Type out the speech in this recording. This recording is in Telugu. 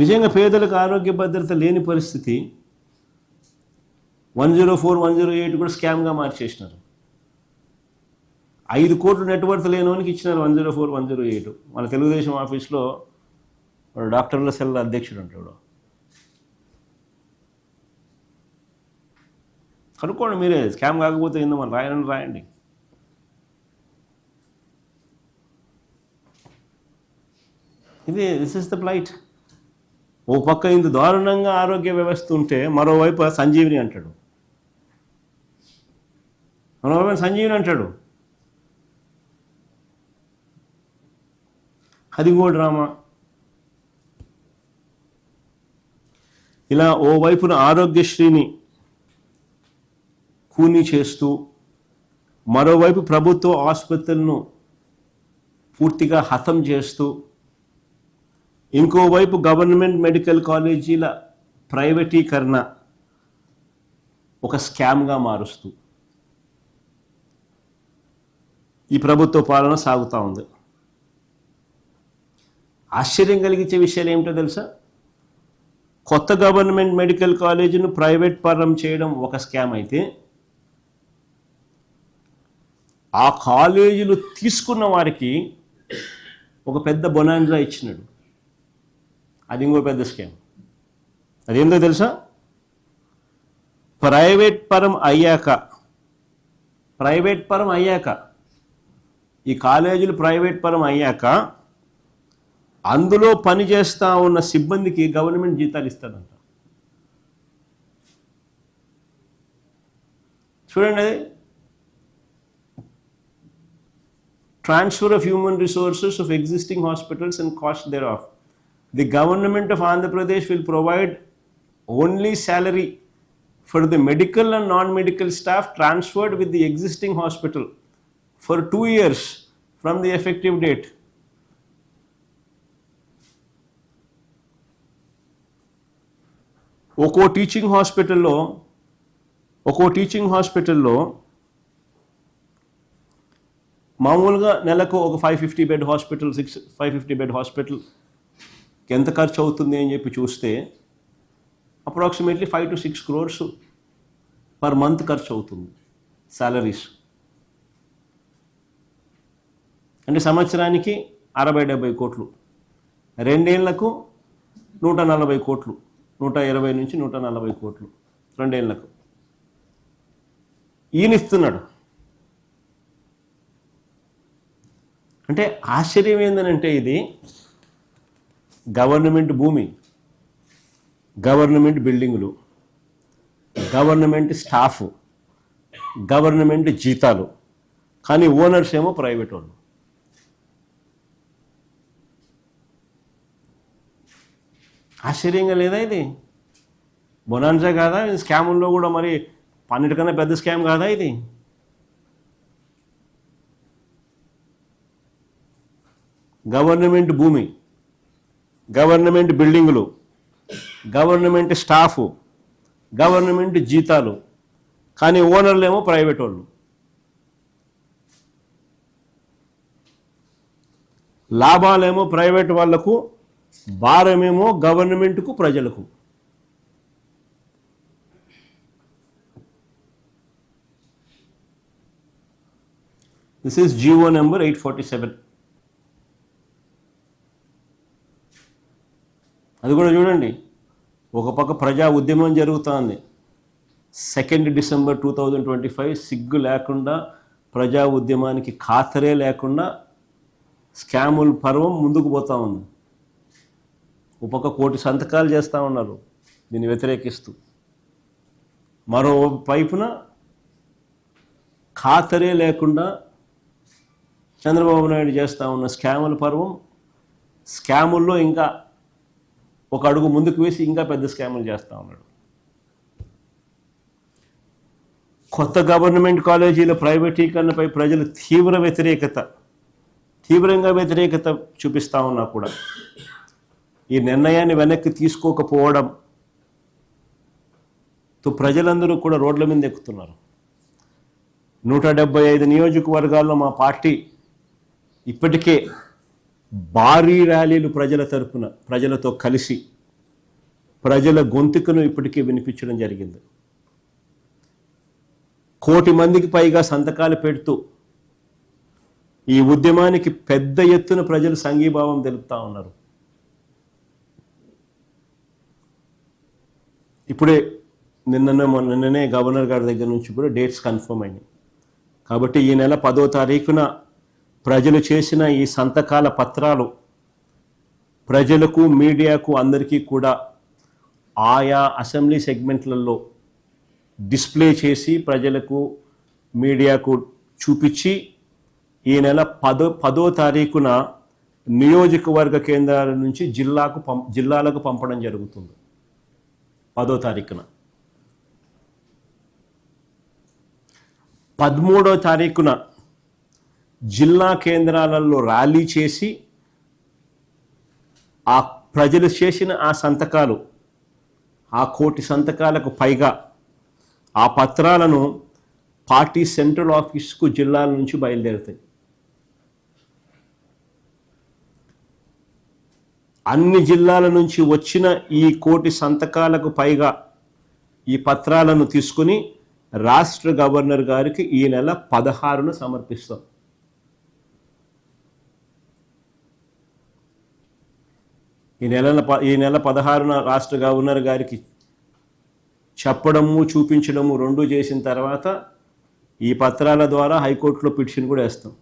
నిజంగా పేదలకు ఆరోగ్య భద్రత లేని పరిస్థితి one zero four one zero eight కూడా స్కామ్గా మార్చేసినారు. ఐదు కోట్లు నెట్వర్త్ లేనివానికి ఇచ్చినారు one zero four one zero eight. మన తెలుగుదేశం ఆఫీస్లో డాక్టర్ల సెల్ అధ్యక్షుడు అంటాడు కనుక్కోండి మీరే స్కామ్ కాకపోతే ఏందో మనం రాయాలని రాయండి. ఇది దిస్ ఇస్ ద ప్లైట్ ఓ పక్క ఇంత దారుణంగా ఆరోగ్య వ్యవస్థ ఉంటే మరోవైపు సంజీవిని అంటాడు. మరోవైపు సంజీవిని అంటాడు. అది కూడా డ్రామా. ఇలా ఓవైపున ఆరోగ్యశ్రీని కూని చేస్తూ మరోవైపు ప్రభుత్వ ఆసుపత్రులను పూర్తిగా హతం చేస్తూ ఇంకోవైపు గవర్నమెంట్ మెడికల్ కాలేజీల ప్రైవేటీకరణ ఒక స్కామ్గా మారుస్తూ ఈ ప్రభుత్వ పాలన సాగుతూ ఉంది. ఆశ్చర్యం కలిగించే విషయాలు ఏమిటో తెలుసా? కొత్త గవర్నమెంట్ మెడికల్ కాలేజీను ప్రైవేట్ పరం చేయడం ఒక స్కామ్ అయితే ఆ కాలేజీలు తీసుకున్న వారికి ఒక పెద్ద బొనాంజా ఇచ్చినాడు. అది ఇంకో పెద్ద స్కామ్ అదేందో తెలుసా? ప్రైవేట్ పరం అయ్యాక ప్రైవేట్ పరం అయ్యాక ఈ కాలేజీలు ప్రైవేట్ పరం అయ్యాక అందులో పనిచేస్తూ ఉన్న సిబ్బందికి గవర్నమెంట్ జీతాలు ఇస్తాడంట. చూడండి అది of human resources of existing hospitals and cost thereof The government of Andhra Pradesh will provide only salary for the medical and non-medical staff transferred with the existing hospital for two years from the effective date. ఒక్కో టీచింగ్ హాస్పిటల్లో ఒక్కో టీచింగ్ హాస్పిటల్లో మామూలుగా నెలకు ఒక five fifty bed hospital six five fifty bed hospital ఎంత ఖర్చు అవుతుంది అని చెప్పి చూస్తే approximately five to six crores per month ఖర్చు అవుతుంది శాలరీస్ అంటే సంవత్సరానికి అరవై డెబ్బై కోట్లు. రెండేళ్ళకు నూట నలభై కోట్లు. నూట ఇరవై నుంచి నూట నలభై కోట్లు రెండేళ్ళకు. ఈయన ఇస్తున్నాడు. అంటే ఆశ్చర్యం ఏంటంటే ఇది గవర్నమెంట్ భూమి గవర్నమెంట్ బిల్డింగులు గవర్నమెంట్ స్టాఫ్ గవర్నమెంట్ జీతాలు. కానీ ఓనర్స్ ఏమో ప్రైవేట్ వాళ్ళు. ఆశ్చర్యంగా లేదా ఇది? బొనాన్సా కాదా? స్కాముల్లో కూడా మరి పన్నెండుకన్నా పెద్ద స్కామ్ కాదా ఇది? గవర్నమెంట్ భూమి గవర్నమెంట్ బిల్డింగులు గవర్నమెంట్ స్టాఫ్ గవర్నమెంట్ జీతాలు కానీ ఓనర్లు ఏమో ప్రైవేట్ వాళ్ళు. లాభాలేమో ప్రైవేట్ వాళ్ళకు భారమేమో గవర్నమెంట్కు ప్రజలకు. This is G O number eight forty seven అది కూడా చూడండి. ఒక పక్క ప్రజా ఉద్యమం జరుగుతోంది. Second December two thousand twenty five సిగ్గు లేకుండా ప్రజా ఉద్యమానికి ఖాతరే లేకుండా స్కాముల పర్వం ముందుకు పోతూ ఉంది. ఒక పక్క కోటి సంతకాలు చేస్తూ ఉన్నారు. దీన్ని వ్యతిరేకిస్తూ. మరో వైపున ఖాతరే లేకుండా చంద్రబాబు నాయుడు చేస్తూ ఉన్న స్కాముల పర్వం స్కాముల్లో ఇంకా ఒక అడుగు ముందుకు వేసి ఇంకా పెద్ద స్కాములు చేస్తూ ఉన్నాడు. కొత్త గవర్నమెంట్ కాలేజీల ప్రైవేటీకరణపై ప్రజలు తీవ్ర వ్యతిరేకత తీవ్రంగా వ్యతిరేకత చూపిస్తూ ఉన్నా కూడా ఈ నిర్ణయాన్ని వెనక్కి తీసుకోకపోవడం తో ప్రజలందరూ కూడా రోడ్ల మీద ఎక్కుతున్నారు. నూట డెబ్బై ఐదు నియోజకవర్గాల్లో మా పార్టీ ఇప్పటికే భారీ ర్యాలీలు ప్రజల తరపున ప్రజలతో కలిసి ప్రజల గొంతుకను ఇప్పటికీ వినిపించడం జరిగింది. కోటి మందికి పైగా సంతకాలు పెడుతూ ఈ ఉద్యమానికి పెద్ద ఎత్తున ప్రజలు సంఘీభావం తెలుపుతా ఉన్నారు. ఇప్పుడే నిన్ననే నిన్ననే గవర్నర్ గారి దగ్గర నుంచి కూడా డేట్స్ కన్ఫర్మ్ అయినాయి. కాబట్టి ఈ నెల పదో తారీఖున ప్రజలు చేసిన ఈ సంతకాల పత్రాలు ప్రజలకు మీడియాకు అందరికీ కూడా ఆయా అసెంబ్లీ సెగ్మెంట్లలో డిస్ప్లే చేసి ప్రజలకు మీడియాకు చూపించి ఈ నెల పదో పదో తారీఖున నియోజకవర్గ కేంద్రాల నుంచి జిల్లాకు పం జిల్లాలకు పంపడం జరుగుతుంది. పదో తారీఖున. పదమూడో తారీఖున జిల్లా కేంద్రాలలో ర్యాలీ చేసి ఆ ప్రజలు చేసిన ఆ సంతకాలు ఆ కోటి సంతకాలకు పైగా ఆ పత్రాలను పార్టీ సెంట్రల్ ఆఫీస్కు జిల్లాల నుంచి బయలుదేరుతాయి. అన్ని జిల్లాల నుంచి వచ్చిన ఈ కోటి సంతకాలకు పైగా ఈ పత్రాలను తీసుకుని రాష్ట్ర గవర్నర్ గారికి ఈ నెల పదహారున సమర్పిస్తాం. ఈ నెల ఈ నెల పదహారున రాష్ట్ర గవర్నర్ గారికి చెప్పడము చూపించడము రెండు చేసిన తర్వాత ఈ పత్రాల ద్వారా హైకోర్టులో పిటిషన్ కూడా వేస్తాం.